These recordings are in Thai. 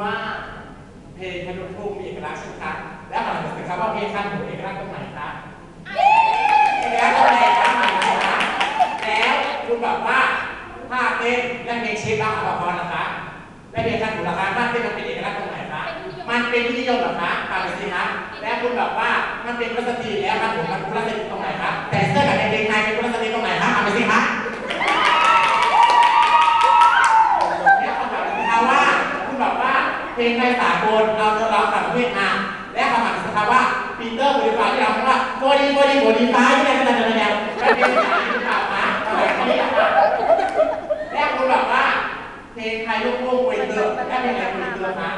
ว่าเพลงพนุษย์ทุ่งมีเอกลักษณ์ใช่ไหมคะแล้วหมายถึงครับว่าเพลงคันหูเอกลักษณ์ตรงไหนคะเอกลักษณ์ตรงไหนคะหมายถึงคะแล้วคุณบอกว่าท่าเต้นและเพลงเชฟบ้างอัลพรนะคะและเพลงคันหูราคาท่าเต้นมันเป็นเอกลักษณ์ตรงไหนคะมันเป็นที่นิยมหรอคะตามไปสิคะแล้วคุณบอกว่ามันเป็นกุลสตรีแล้วคันหูมันกุลสตรีตรงไหนคะแต่เสื้อกับกางเกงในเป็นกุลสตรีตรงไหนคะตามไปสิคะ และคำถามคือคะว่าคุณบอกว่า เพลงไทยสากลเอาเนื้อร้องต่างประเทศมาและคำถามคือคะว่าปีเตอร์บริฟาที่เราพูดว่าโฟดีโฟดีโฟดีฟ้าที่ไหนนั่นนั่นนั่นเป็นเพลงภาษาอังกฤษหรือเปล่าคะอะไรนี้นะคะและคุณบอกว่าเพลงไทยลูกทุ่งโฟดีเตอร์และเพลงอะไรโฟดีเตอร์คะ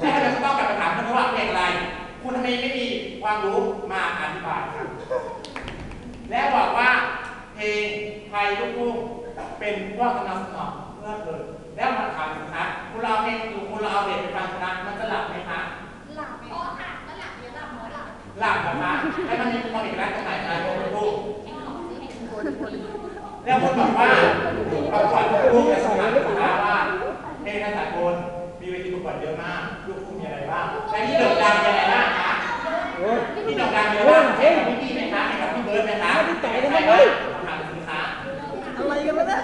และเราจะต้องกลับไปถามคุณว่าเพลงอะไร คุณทำไมไม่มีความรู้มาอธิบายครับและบอกว่าเพลงไทยลูกทุ่งเป็นพวกกำลังสนองเลิศเลยแล้ว คะคุณเราเอาเพลงคุณเราเอาเด็กไปฟังนะมันจะหลับไหมคะ หลับเพราะค่ะก็หลับเดี๋ยวหลับหมอหลับหลับเหรอคะแล้วมันมีความเอกลักษณ์ตรงไหนคะลูกทุ่งไอ้หมอสิให้คนแล้วคุณบอกว่าประกวดลูกทุ่งในสมัยนะคะว่าเพลงไทยสากลมีเวทีประกวดเยอะมากลูกทุ่งมีอะไรบ้างและที่โด่งดังมีอะไรบ้างคะที่โด่งดังมีอะไรบ้างเช่นกับพี่พี่ไหมคะให้กับพี่เบิร์ดไหมคะไม่ได้ต่อยทำไมเลยถามสิคะอะไรกันวะเนี่ย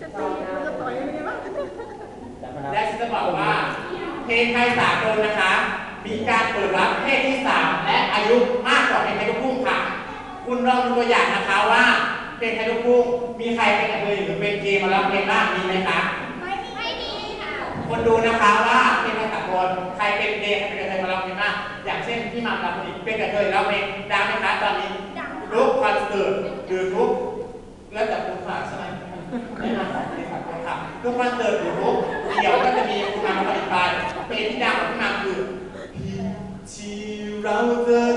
จะตีมันจะต่อยยังไงวะ และฉันจะ บอกว่าเพลงไทยสากลนะคะ มีการเปิดรับเพศที่3และอายุมากกว่าเพลงไทยลูกทุ่งค่ะ คุณลองดูตัวอย่างนะคะว่าเพลงไทยลูกทุ่งมีใครเป็นกระเทยหรือเป็นเกย์มาร้องเพลงบ้างมีไหมคะไม่มีไม่มีค่ะคนดูนะคะว่าเพลงไทยสากลใครเป็นเกย์ใครเป็นกระเทยมาร้องเพลงบ้างอย่างเช่นพี่หมากกับคนนี้เป็นกระเทยร้องเพลงดังไหมคะตอนนี้ดังทุกคอนเสิร์ตหรือทุกแล้วแต่คุณฝากใช่ไหมแนะนำของเพลงสากลค่ะทุกคอนเสิร์ตหรือทุก เดี๋ยวก็จะมีคุณมามาอธิบายเพลงที่ดังของพี่มาคือพี่ที่เราเจอ